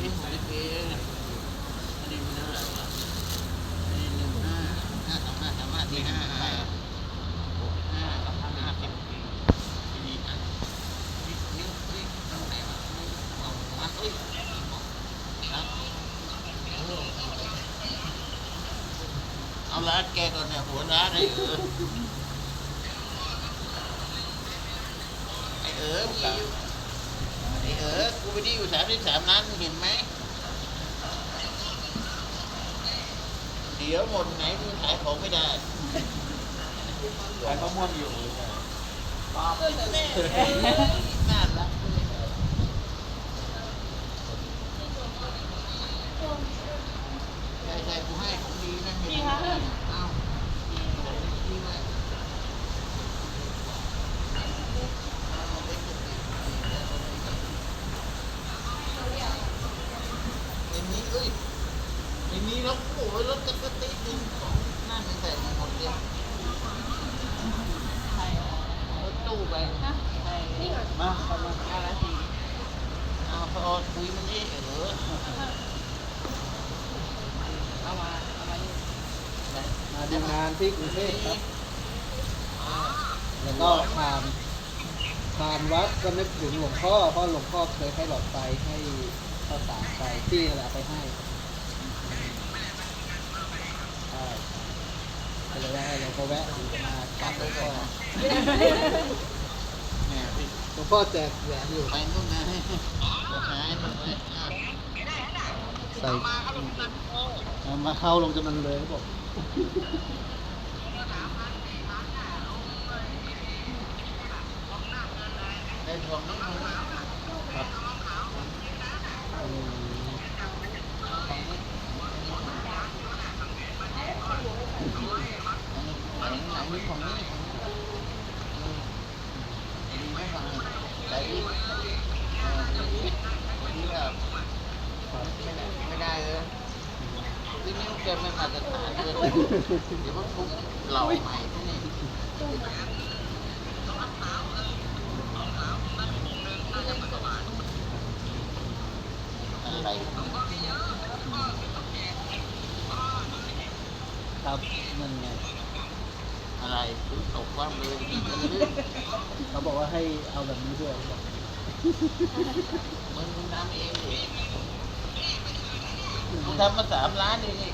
นี่หอยเปียอันนี้มันเท่าไหร่วะอันนี้หนึ่งห้าห้าสามห้าสามห้าสี่ห้าห้าหกห้าสามห้าห้าสิบทีนี้อะนี่นี่นี่ตรงไหนวะนี่เอามาเอ้ยครับเอาร้านแกก่อนเนี่ยหัวร้านไอ้เออไอ้เออมีอยู่ อ้เออกูไปดีอยู่สามสิบสามล้านมึงเห็นไหมเดี๋ยวหมดไหนมึงขายของไม่ได้ขายข้าวม่วนอยู่น่ารักใช่ใช่กูให้ของดีนะจริงคะเอ้าของดีมากในนี้เอ้ย ในนี้รถโอ้ยรถกระติดึงของนั่นไม่ใส่หมดเลยรถตู้ไปฮะใครมาเข้ามาอาราสีเอาพอคุยมันนี่เออเอามาเอามามาทำงานที่กรุงเทพครับแล้วก็ผ่านผ่านวัดก็นึกถึงหลวงพ่อเพราะหลวงพ่อเคยให้หลอดไฟให้ข้าวสารไปที่นั่นแหละเอาไปให้ใช่ก็เลยว่าเรา ก็แวะมากราบหลวงพ่อแหมพี่หลวงพ่อแจกแหวนอยู่ไปนู่นนะหายนู่นเลยใส่มาเข้าลงจำนันเลยเขาบอกได้ทองนิดนึงครับ อืมไหนไหนนี่ของนี่ดีไหมฟังใจดีเออดีดีแบบไม่ได้ไม่ได้เลยที่นิ้วเกินไม่มาตรฐานเลยเดี๋ยวมันทุบเหล่าใหม่ที่นี่อะไรครับมันไง อะไรถึงตกว่ามือดีกันลื่นเขาบอกว่าให้เอาแบบนี้ด้วยเขาบอกมึงทำเองดิมึงทำมาสามล้านเองนี่เออ